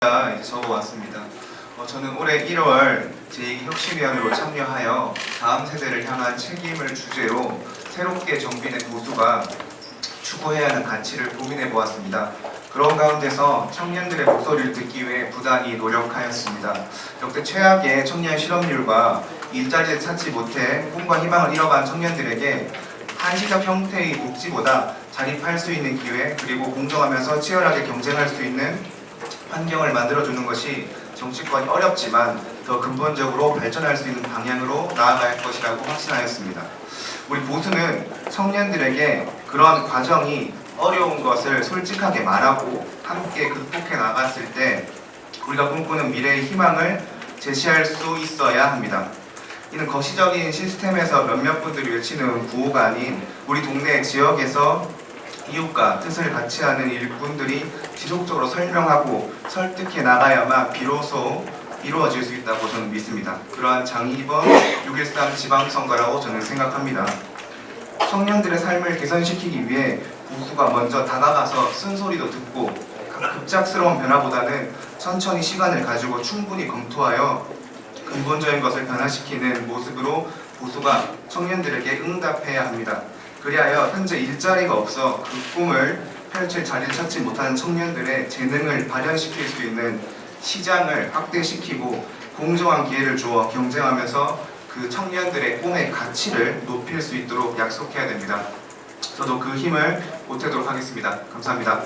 가 이제 적어왔습니다. 어, 저는 올해 1월 제2혁신위원회로 참여하여 다음 세대를 향한 책임을 주제로 새롭게 정비된 보수가 추구해야 하는 가치를 고민해 보았습니다. 그런 가운데서 청년들의 목소리를 듣기 위해 부단히 노력하였습니다. 역대 최악의 청년 실업률과 일자리를 찾지 못해 꿈과 희망을 잃어간 청년들에게 한시적 형태의 복지보다 자립할 수 있는 기회 그리고 공정하면서 치열하게 경쟁할 수 있는 환경을 만들어주는 것이 정치권이 어렵지만 더 근본적으로 발전할 수 있는 방향으로 나아갈 것이라고 확신하였습니다. 우리 보수는 청년들에게 그런 과정이 어려운 것을 솔직하게 말하고 함께 극복해 나갔을 때 우리가 꿈꾸는 미래의 희망을 제시할 수 있어야 합니다. 이는 거시적인 시스템에서 몇몇 분들이 외치는 구호가 아닌 우리 동네 지역에서 이웃과 뜻을 같이 하는 일꾼들이 지속적으로 설명하고 설득해 나가야만 비로소 이루어질 수 있다고 저는 믿습니다. 그러한 장이번 6.13 지방선거라고 저는 생각합니다. 청년들의 삶을 개선시키기 위해 보수가 먼저 다가가서 쓴소리도 듣고 급작스러운 변화보다는 천천히 시간을 가지고 충분히 검토하여 근본적인 것을 변화시키는 모습으로 보수가 청년들에게 응답해야 합니다. 그리하여 현재 일자리가 없어 그 꿈을 펼칠 자리를 찾지 못하는 청년들의 재능을 발현시킬 수 있는 시장을 확대시키고 공정한 기회를 주어 경쟁하면서 그 청년들의 꿈의 가치를 높일 수 있도록 약속해야 됩니다. 저도 그 힘을 보태도록 하겠습니다. 감사합니다.